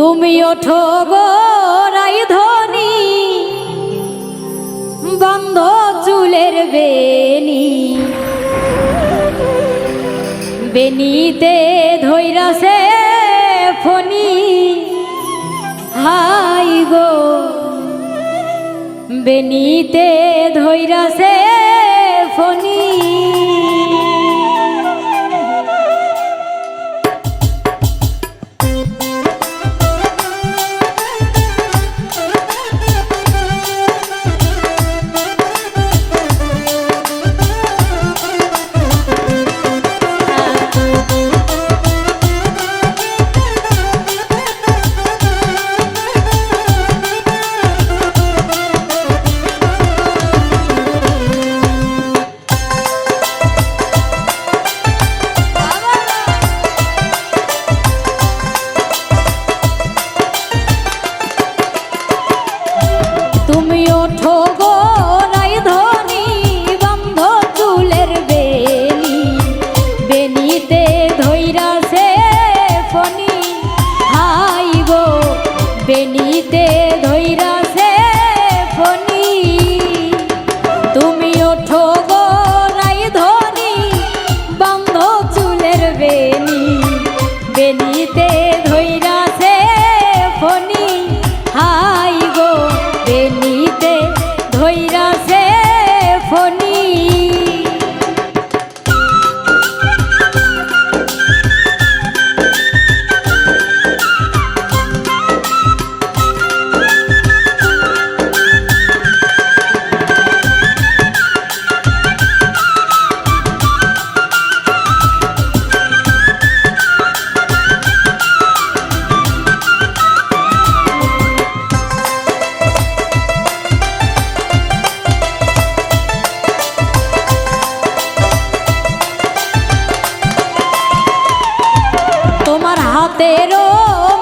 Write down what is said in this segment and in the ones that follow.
তুমি ওঠো গো রাইধনি বন্ধ চুলের বেনি বেনিতে ধৈরাছে ফনি হাই গো। বেনিতে ধৈরাছে ফনি তুমি ওঠো হাতেরও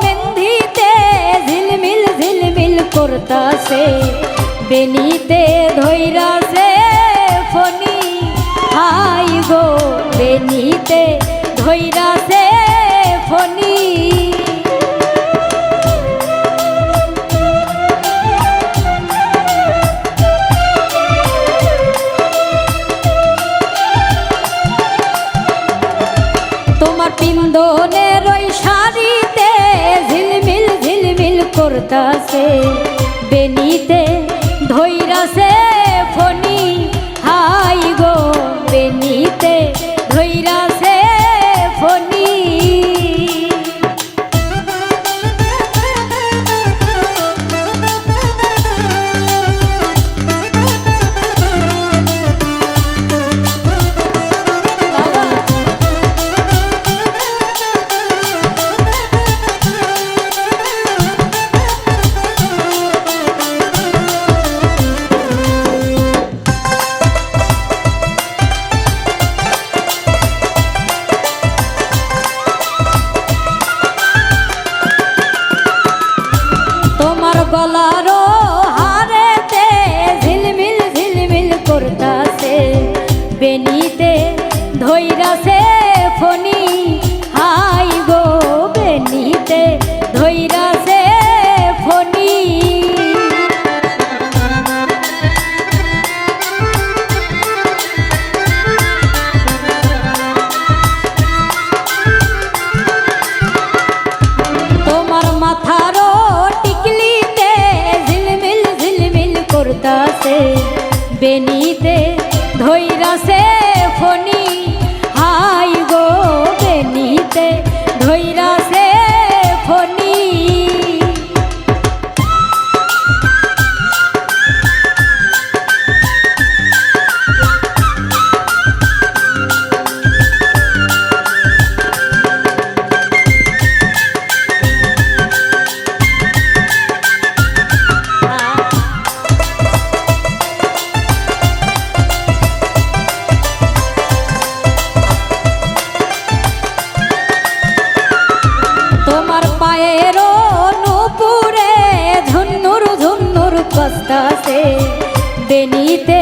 মেহেন্দিতে ঝিলমিল ঝিলমিল করতাছে বেনিতে ধৈরাছে ফনি হাই গো বেনিতে ধৈরাছে ফনি তোমার পিন্দনের করতাছে বেনিতে ধৈরাছে গলারও হারেতে ঝিলমিল ঝিলমিল করতাছে বেনিতে ধৈরাছে ফনি করতাছে বেনিতে ধৈরাছে আছে বেনিতে